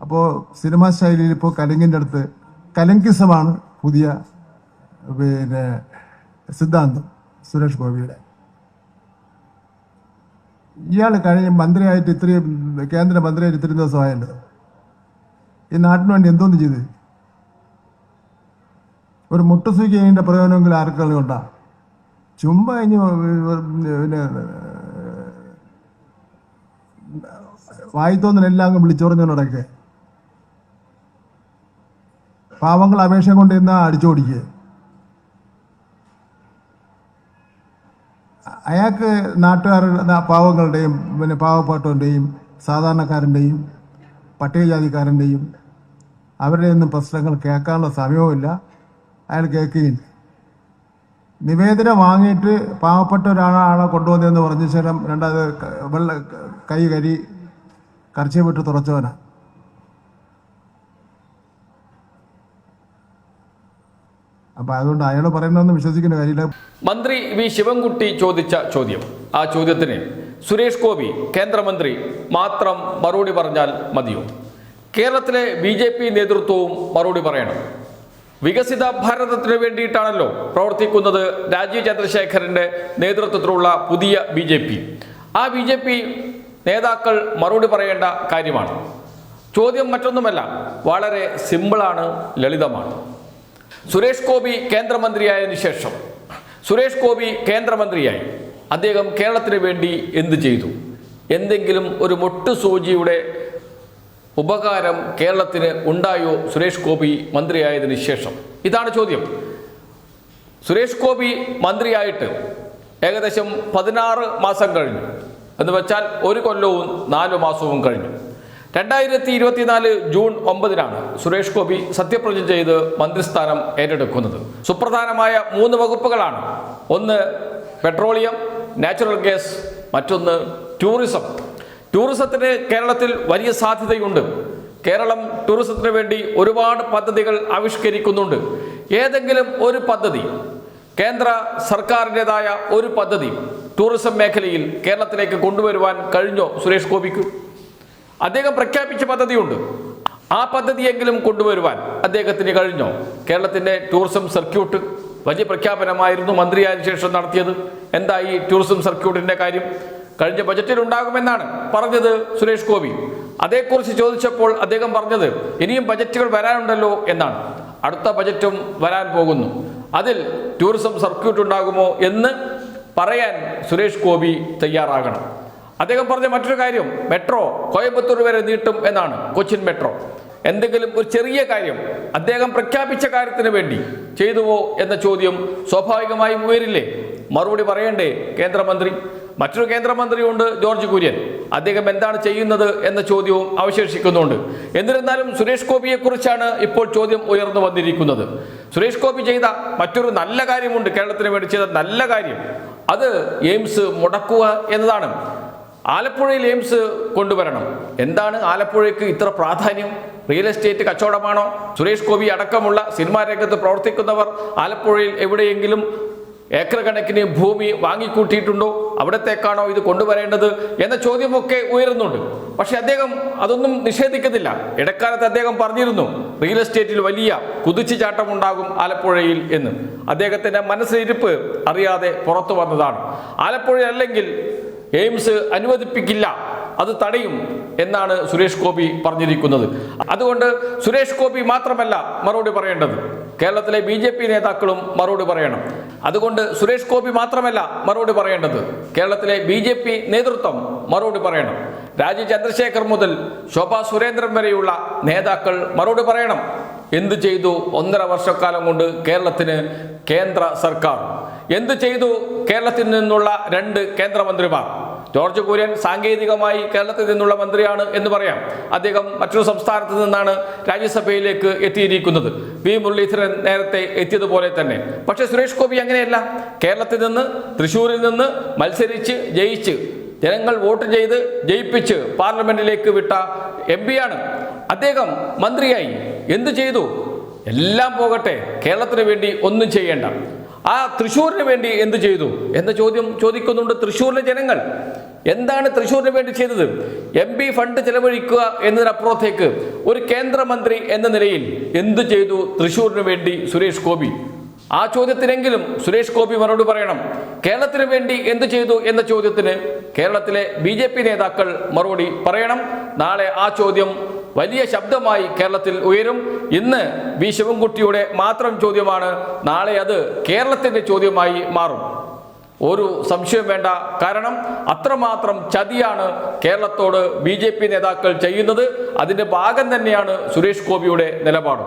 അപ്പോൾ സിനിമാ ശൈലിയിൽ ഇപ്പോൾ കലിങ്ങിന്റെ അടുത്ത് കലങ്കിസമാണ് പുതിയ പിന്നെ സിദ്ധാന്തം സുരേഷ് ഗോപിയുടെ. ഇയാൾ കഴിഞ്ഞ മന്ത്രിയായിട്ട് ഇത്രയും കേന്ദ്ര മന്ത്രിയായിട്ട് ഇത്രയും ദിവസമായല്ലോ. ഈ നാട്ടിന് വേണ്ടി എന്തോന്ന് ചെയ്ത്? ഒരു മുട്ടുസൂക്കിയതിന്റെ പ്രയോജനമെങ്കിലും ആർക്കെങ്കിലും ഉണ്ടാ ചുമ്മാ കഴിഞ്ഞ് പിന്നെ വായിത്തോന്നിനെല്ലാം അങ്ങ് വിളിച്ചോറിഞ്ഞോടൊക്കെ പാവങ്ങൾ അപേക്ഷ കൊണ്ട് ഇന്ന് അടിച്ചോടിക്കുക അയാൾക്ക് നാട്ടുകാരുടെ പാവങ്ങളുടെയും പിന്നെ പാവപ്പെട്ടവന്റെയും സാധാരണക്കാരന്റെയും പട്ടികജാതിക്കാരന്റെയും അവരുടെ ഒന്നും പ്രശ്നങ്ങൾ കേൾക്കാനുള്ള സമയവുമില്ല. അയാൾ കേൾക്കുകയില്ല. നിവേദനം വാങ്ങിയിട്ട് പാവപ്പെട്ട ഒരാളാണ് കൊണ്ടുവന്നതെന്ന് പറഞ്ഞ ശേഷം രണ്ടാമത് വെള്ള കൈ കരി കർച്ച വിട്ട് തുറച്ചവനാ. അപ്പൊ അതുകൊണ്ട് അയാൾ പറയുന്നതെന്ന് വിശ്വസിക്കേണ്ട കാര്യമില്ല. മന്ത്രി വി ശിവൻകുട്ടി ചോദിച്ച ചോദ്യം. ആ ചോദ്യത്തിന് സുരേഷ് ഗോപി കേന്ദ്രമന്ത്രി മാത്രം മറുപടി പറഞ്ഞാൽ മതിയോ? കേരളത്തിലെ ബി ജെ പി നേതൃത്വവും മറുപടി പറയണം. വികസിത ഭാരതത്തിന് വേണ്ടിയിട്ടാണല്ലോ പ്രവർത്തിക്കുന്നത് രാജീവ് ചന്ദ്രശേഖരന്റെ നേതൃത്വത്തിലുള്ള പുതിയ ബി ജെ പി. ആ ബി ജെ പി നേതാക്കൾ മറുപടി പറയേണ്ട കാര്യമാണ്. ചോദ്യം മറ്റൊന്നുമല്ല വളരെ സിമ്പിളാണ് ലളിതമാണ്. സുരേഷ് ഗോപി കേന്ദ്രമന്ത്രിയായതിനു ശേഷം. സുരേഷ് ഗോപി കേന്ദ്രമന്ത്രിയായി. അദ്ദേഹം കേരളത്തിന് വേണ്ടി എന്ത് ചെയ്തു? എന്തെങ്കിലും ഒരു മൊട്ടു സൂചിയുടെ ഉപകാരം കേരളത്തിന് ഉണ്ടായോ സുരേഷ് ഗോപി മന്ത്രിയായതിനു ശേഷം? ഇതാണ് ചോദ്യം. സുരേഷ് ഗോപി മന്ത്രിയായിട്ട് ഏകദേശം പതിനാറ് മാസം കഴിഞ്ഞു. എന്ന് വെച്ചാൽ ഒരു കൊല്ലവും നാലു മാസവും കഴിഞ്ഞു. രണ്ടായിരത്തി ഇരുപത്തിനാല് ജൂൺ ഒമ്പതിനാണ് സുരേഷ് ഗോപി സത്യപ്രതിജ്ഞ ചെയ്ത് മന്ത്രിസ്ഥാനം ഏറ്റെടുക്കുന്നത്. സുപ്രധാനമായ മൂന്ന് വകുപ്പുകളാണ്. ഒന്ന് പെട്രോളിയം നാച്ചുറൽ ഗ്യാസ് മറ്റൊന്ന് ടൂറിസം. ടൂറിസത്തിന് കേരളത്തിൽ വലിയ സാധ്യതയുണ്ട്. കേരളം ടൂറിസത്തിന് വേണ്ടി ഒരുപാട് പദ്ധതികൾ ആവിഷ്കരിക്കുന്നുണ്ട്. ഏതെങ്കിലും ഒരു പദ്ധതി കേന്ദ്ര സർക്കാരിന്റെതായ ഒരു പദ്ധതി ടൂറിസം മേഖലയിൽ കേരളത്തിലേക്ക് കൊണ്ടുവരുവാൻ കഴിഞ്ഞോ സുരേഷ് ഗോപിക്ക്? അദ്ദേഹം പ്രഖ്യാപിച്ച പദ്ധതിയുണ്ട്. ആ പദ്ധതിയെങ്കിലും കൊണ്ടുവരുവാൻ അദ്ദേഹത്തിന് കഴിഞ്ഞോ? കേരളത്തിന്റെ ടൂറിസം സർക്യൂട്ട് വലിയ പ്രഖ്യാപനമായിരുന്നു മന്ത്രിയായ ശേഷം നടത്തിയത്. എന്താ ഈ ടൂറിസം സർക്യൂട്ടിന്റെ കാര്യം? കഴിഞ്ഞ ബജറ്റിൽ ഉണ്ടാകുമെന്നാണ് പറഞ്ഞത് സുരേഷ് ഗോപി. അതേക്കുറിച്ച് ചോദിച്ചപ്പോൾ അദ്ദേഹം പറഞ്ഞത് ഇനിയും ബജറ്റുകൾ വരാനുണ്ടല്ലോ എന്നാണ്. അടുത്ത ബജറ്റും വരാൻ പോകുന്നു. അതിൽ ടൂറിസം സർക്യൂട്ട് ഉണ്ടാകുമോ എന്ന് പറയാൻ സുരേഷ് ഗോപി തയ്യാറാകണം. അദ്ദേഹം പറഞ്ഞ മറ്റൊരു കാര്യം മെട്രോ കോയമ്പത്തൂർ വരെ നീട്ടും എന്നാണ് കൊച്ചിൻ മെട്രോ എന്തെങ്കിലും ഒരു ചെറിയ കാര്യം അദ്ദേഹം പ്രഖ്യാപിച്ച കാര്യത്തിന് വേണ്ടി ചെയ്തുവോ എന്ന ചോദ്യം സ്വാഭാവികമായും ഉയരില്ലേ? മറുപടി പറയണ്ടേ കേന്ദ്രമന്ത്രി? മറ്റൊരു കേന്ദ്രമന്ത്രിയുണ്ട് ജോർജ് കുര്യൻ. അദ്ദേഹം എന്താണ് ചെയ്യുന്നത് എന്ന ചോദ്യവും അവശേഷിക്കുന്നുണ്ട്. എന്നിരുന്നാലും സുരേഷ് ഗോപിയെക്കുറിച്ചാണ് ഇപ്പോൾ ചോദ്യം ഉയർന്നു വന്നിരിക്കുന്നത്. സുരേഷ് ഗോപി ചെയ്ത മറ്റൊരു നല്ല കാര്യമുണ്ട് കേരളത്തിന് വേണ്ടി ചെയ്ത നല്ല കാര്യം. അത് എയിംസ് മുടക്കുക എന്നതാണ്. ആലപ്പുഴയിൽ എയിംസ് കൊണ്ടുവരണം. എന്താണ് ആലപ്പുഴയ്ക്ക് ഇത്ര പ്രാധാന്യം? റിയൽ എസ്റ്റേറ്റ് കച്ചവടമാണോ? സുരേഷ് ഗോപി അടക്കമുള്ള സിനിമാ രംഗത്ത് പ്രവർത്തിക്കുന്നവർ ആലപ്പുഴയിൽ എവിടെയെങ്കിലും ഏക്കർ കണക്കിന് ഭൂമി വാങ്ങിക്കൂട്ടിയിട്ടുണ്ടോ? അവിടത്തേക്കാണോ ഇത് കൊണ്ടുവരേണ്ടത്? എന്ന ചോദ്യമൊക്കെ ഉയരുന്നുണ്ട്. പക്ഷേ അദ്ദേഹം അതൊന്നും നിഷേധിക്കുന്നില്ല. ഇടക്കാലത്ത് അദ്ദേഹം പറഞ്ഞിരുന്നു റിയൽ എസ്റ്റേറ്റിൽ വലിയ കുതിച്ചുചാട്ടം ഉണ്ടാകും ആലപ്പുഴയിൽ എന്ന്. അദ്ദേഹത്തിന്റെ മനസ്സിലിരിപ്പ് അറിയാതെ പുറത്തു വന്നതാണ്. ആലപ്പുഴ അല്ലെങ്കിൽ എയിംസ് അനുവദിപ്പിക്കില്ല. അത് തടയും എന്നാണ് സുരേഷ് ഗോപി പറഞ്ഞിരിക്കുന്നത്. അതുകൊണ്ട് സുരേഷ് ഗോപി മാത്രമല്ല മറുപടി പറയേണ്ടത്. കേരളത്തിലെ ബി ജെ പി നേതാക്കളും മറുപടി പറയണം. അതുകൊണ്ട് സുരേഷ് ഗോപി മാത്രമല്ല മറുപടി പറയേണ്ടത്. കേരളത്തിലെ ബി ജെ പി നേതൃത്വം മറുപടി പറയണം. രാജീവ് ചന്ദ്രശേഖർ മുതൽ ശോഭാ സുരേന്ദ്രൻ വരെയുള്ള നേതാക്കൾ മറുപടി പറയണം. എന്ത് ചെയ്തു ഒന്നര വർഷക്കാലം കൊണ്ട് കേരളത്തിന് കേന്ദ്ര സർക്കാർ? എന്ത് ചെയ്തു കേരളത്തിൽ നിന്നുള്ള രണ്ട് കേന്ദ്രമന്ത്രിമാർ? ജോർജ് കുര്യൻ സാങ്കേതികമായി കേരളത്തിൽ നിന്നുള്ള മന്ത്രിയാണ് എന്ന് പറയാം. അദ്ദേഹം മറ്റൊരു സംസ്ഥാനത്ത് നിന്നാണ് രാജ്യസഭയിലേക്ക് എത്തിയിരിക്കുന്നത്. വി മുരളീധരൻ നേരത്തെ എത്തിയതുപോലെ തന്നെ. പക്ഷേ സുരേഷ് ഗോപി അങ്ങനെയല്ല. കേരളത്തിൽ നിന്ന് തൃശ്ശൂരിൽ നിന്ന് മത്സരിച്ച് ജയിച്ച് ജനങ്ങൾ വോട്ട് ചെയ്ത് ജയിപ്പിച്ച് പാർലമെന്റിലേക്ക് വിട്ട എം പിയാണ് അദ്ദേഹം മന്ത്രിയായി. എന്തു ചെയ്തു? എല്ലാം പോകട്ടെ. കേരളത്തിന് വേണ്ടി ഒന്നും ചെയ്യേണ്ട. ആ തൃശ്ശൂരിന് വേണ്ടി എന്ത് ചെയ്തു? എന്ന ചോദ്യം ചോദിക്കുന്നുണ്ട് തൃശ്ശൂരിലെ ജനങ്ങൾ. എന്താണ് തൃശ്ശൂരിന് വേണ്ടി ചെയ്തത്? എം പി ഫണ്ട് ചെലവഴിക്കുക എന്നതിനപ്പുറത്തേക്ക് ഒരു കേന്ദ്രമന്ത്രി എന്ന നിലയിൽ എന്തു ചെയ്തു തൃശ്ശൂരിന് വേണ്ടി സുരേഷ് ഗോപി? ആ ചോദ്യത്തിനെങ്കിലും സുരേഷ് ഗോപി മറുപടി പറയണം. കേരളത്തിന് വേണ്ടി എന്ത് ചെയ്തു എന്ന ചോദ്യത്തിന് കേരളത്തിലെ ബി ജെ പി നേതാക്കൾ മറുപടി പറയണം. നാളെ ആ ചോദ്യം വലിയ ശബ്ദമായി കേരളത്തിൽ ഉയരും. ഇന്ന് വി ശിവൻകുട്ടിയുടെ മാത്രം ചോദ്യമാണ്. നാളെ അത് കേരളത്തിന്റെ ചോദ്യമായി മാറും. ഒരു സംശയം വേണ്ട. കാരണം അത്രമാത്രം ചതിയാണ് കേരളത്തോട് ബി നേതാക്കൾ ചെയ്യുന്നത്. അതിന്റെ ഭാഗം തന്നെയാണ് സുരേഷ് ഗോപിയുടെ നിലപാട്.